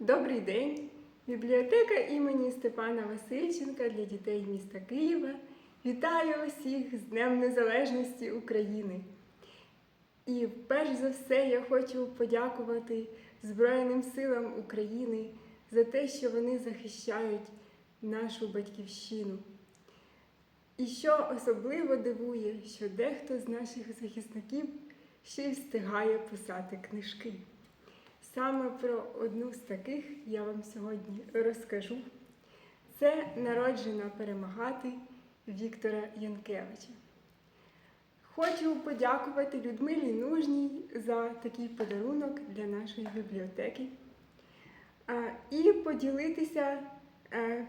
Добрий день! Бібліотека імені Степана Васильченка для дітей міста Києва вітає усіх з Днем Незалежності України. І перш за все я хочу подякувати Збройним силам України за те, що вони захищають нашу батьківщину. І що особливо дивує, що дехто з наших захисників ще й встигає писати книжки. Саме про одну з таких я вам сьогодні розкажу. Це народжена перемагати Віктора Янкевича. Хочу подякувати Людмилі Нужній за такий подарунок для нашої бібліотеки і поділитися е,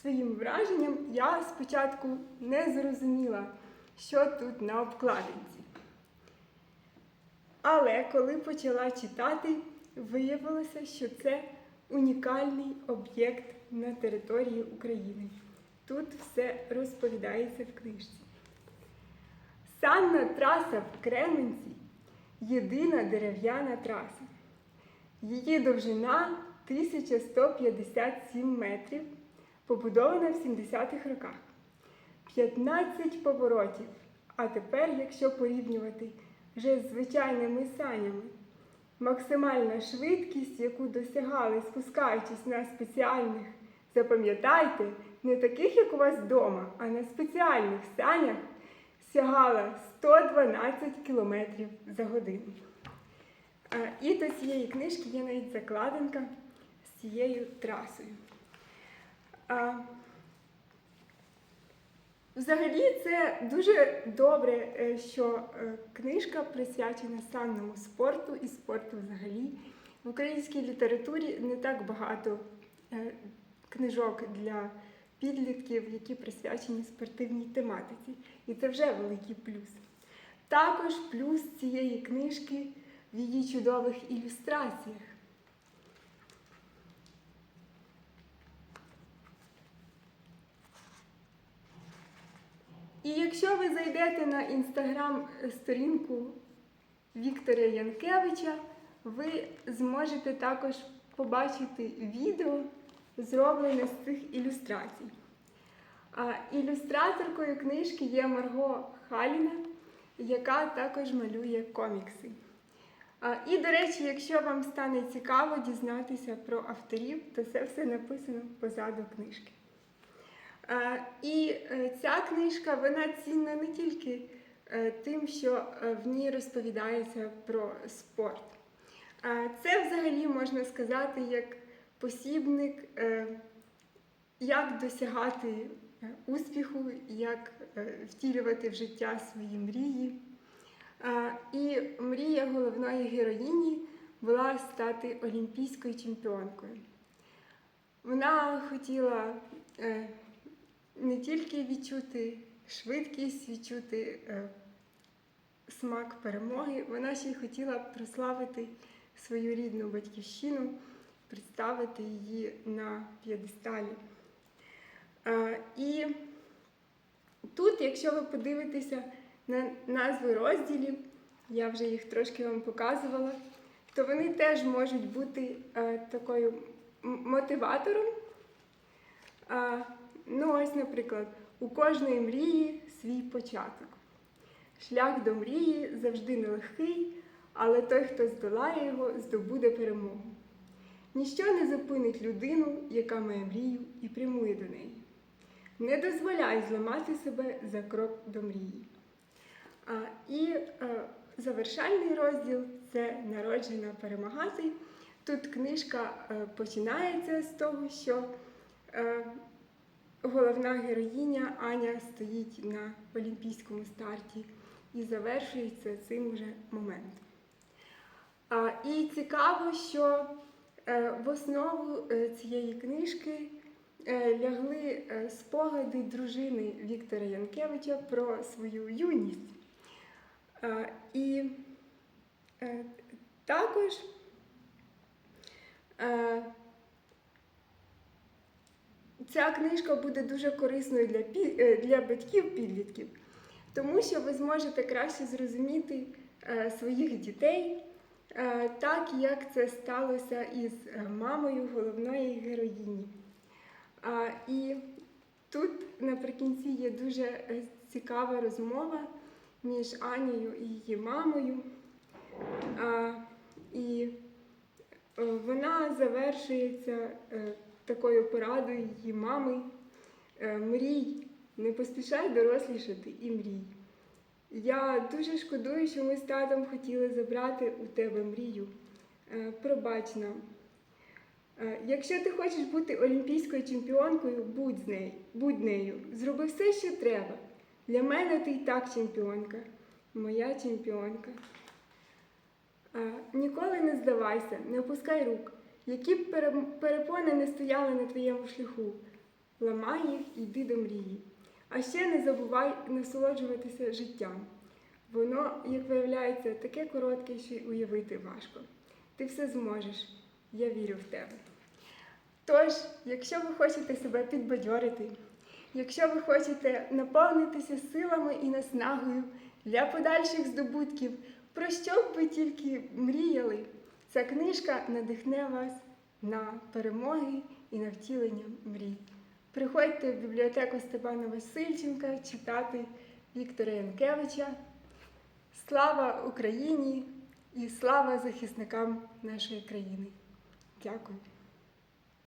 своїм враженням. Я спочатку не зрозуміла, що тут на обкладинці. Але коли почала читати, виявилося, що це унікальний об'єкт на території України. Тут все розповідається в книжці. Санна траса в Кременці єдина дерев'яна траса. Її довжина 1157 метрів, побудована в 70-х роках. 15 поворотів. А тепер, якщо порівнювати вже з звичайними санями, максимальна швидкість, яку досягали, спускаючись на спеціальних, запам'ятайте, не таких, як у вас вдома, а на спеціальних санях, сягала 112 км за годину. І до цієї книжки є навіть закладинка з цією трасою. Взагалі, це дуже добре, е, що е, книжка присвячена санному спорту і спорту взагалі. В українській літературі не так багато е, книжок для підлітків, які присвячені спортивній тематиці. І це вже великий плюс. Також плюс цієї книжки в її чудових ілюстраціях. І якщо ви зайдете на інстаграм-сторінку Віктора Янкевича, ви зможете також побачити відео, зроблене з цих ілюстрацій. Ілюстраторкою книжки є Марго Халіна, яка також малює комікси. І, до речі, якщо вам стане цікаво дізнатися про авторів, то це все написано позаду книжки. І е, ця книжка вона цінна не тільки е, тим, що е, в ній розповідається про спорт. Це взагалі можна сказати як посібник, як досягати успіху, як втілювати в життя свої мрії. І мрія головної героїні була стати олімпійською чемпіонкою. Вона хотіла не тільки відчути швидкість, відчути е, смак перемоги, вона ще й хотіла прославити свою рідну батьківщину, представити її на п'єдесталі. Е, і тут, якщо ви подивитеся на назви розділів, я вже їх трошки вам показувала, то вони теж можуть бути е, такою мотиватором. А, ну, ось, наприклад, у кожної мрії свій початок. Шлях до мрії завжди нелегкий, але той, хто здолає його, здобуде перемогу. Ніщо не зупинить людину, яка має мрію і прямує до неї. Не дозволяй зламати себе за крок до мрії. А, і е, завершальний розділ це народжена перемагати. Тут книжка е, починається з того, що е, головна героїня Аня стоїть на олімпійському старті і завершується цим же моментом. І цікаво, що е, в основу е, цієї книжки е, лягли спогади дружини Віктора Янкевича про свою юність. І також ця книжка буде дуже корисною для, е, для батьків підлітків, тому що ви зможете краще зрозуміти е, своїх дітей, Е, Так як це сталося із мамою головної героїні. І тут наприкінці є дуже цікава розмова між Анією і її мамою. І вона завершується такою порадою її мами. Е, Мрій, не поспішай дорослішати і мрій. Я дуже шкодую, що ми з татом хотіли забрати у тебе мрію. Е, Пробач нам. Е, Якщо ти хочеш бути олімпійською чемпіонкою, будь з нею, будь нею. Зроби все, що треба. Для мене ти і так чемпіонка, моя чемпіонка. Ніколи не здавайся, не опускай рук. Які б перепони не стояли на твоєму шляху, ламай їх і йди до мрії. А ще не забувай насолоджуватися життям. Воно, як виявляється, таке коротке, що й уявити важко. Ти все зможеш. Я вірю в тебе. Тож, якщо ви хочете себе підбадьорити, якщо ви хочете наповнитися силами і наснагою для подальших здобутків, про що б ви тільки мріяли, ця книжка надихне вас на перемоги і на втілення мрій. Приходьте в бібліотеку Степана Васильченка читати Віктора Янкевича. Слава Україні і слава захисникам нашої країни. Дякую.